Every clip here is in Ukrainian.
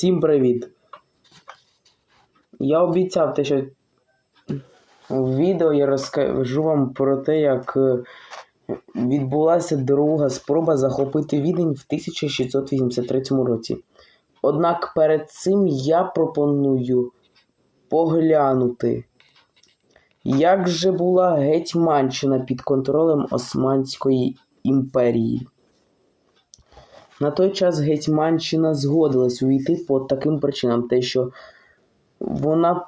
Всім привіт! Я обіцяв те, що в відео я розкажу вам про те, як е, відбулася друга спроба захопити Відень в 1683 році. Однак перед цим я пропоную поглянути, як же була Гетьманщина під контролем Османської імперії. На той час Гетьманщина згодилась увійти по таким причинам, те, що вона,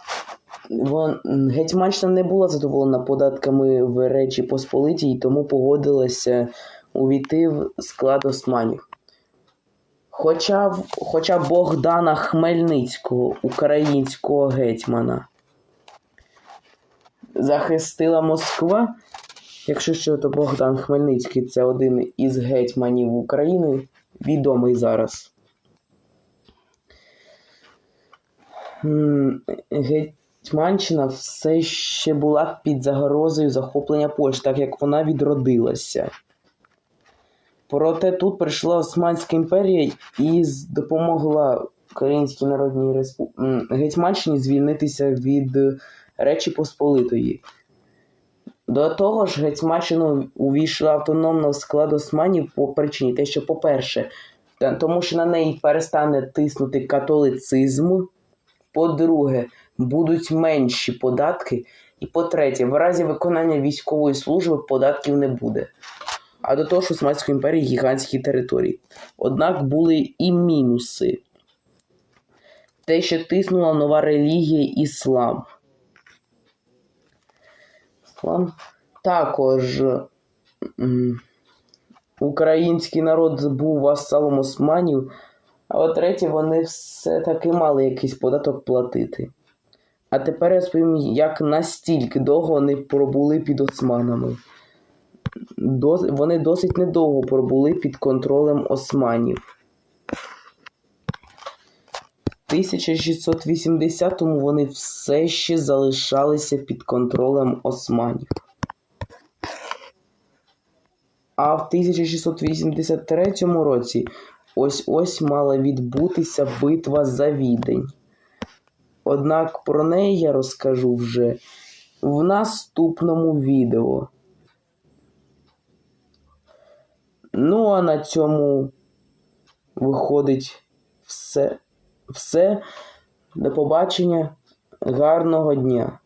вон, Гетьманщина не була задоволена податками в Речі Посполитій, і тому погодилася увійти в склад османів. Хоча, хоча Богдана Хмельницького, українського гетьмана, захистила Москва. Якщо що, то Богдан Хмельницький це один із гетьманів України, відомий зараз. Гетьманщина все ще була під загрозою захоплення Польщі, так як вона відродилася. Проте тут прийшла Османська імперія і допомогла Українській Народній Респу... Гетьманщині звільнитися від Речі Посполитої. До того ж, Гетьманщина увійшла автономно в склад османів по причині те, що, по-перше, тому що на неї перестане тиснути католицизм. По-друге, будуть менші податки. І по-третє, в разі виконання військової служби податків не буде. А до того ж, Османської імперії гігантські території. Однак були і мінуси. Те, що тиснула нова релігія іслам. Іслам також український народ був васалом османів, а от третє, вони все-таки мали якийсь податок платити. А тепер я розповім, як настільки довго вони пробули під османами. Вони досить недовго пробули під контролем османів. В 1680-му вони все ще залишалися під контролем османів. А в 1683 році ось ось мала відбутися битва за Відень. Однак про неї я розкажу вже в наступному відео. Ну, а на цьому виходить все. Все. До побачення. Гарного дня.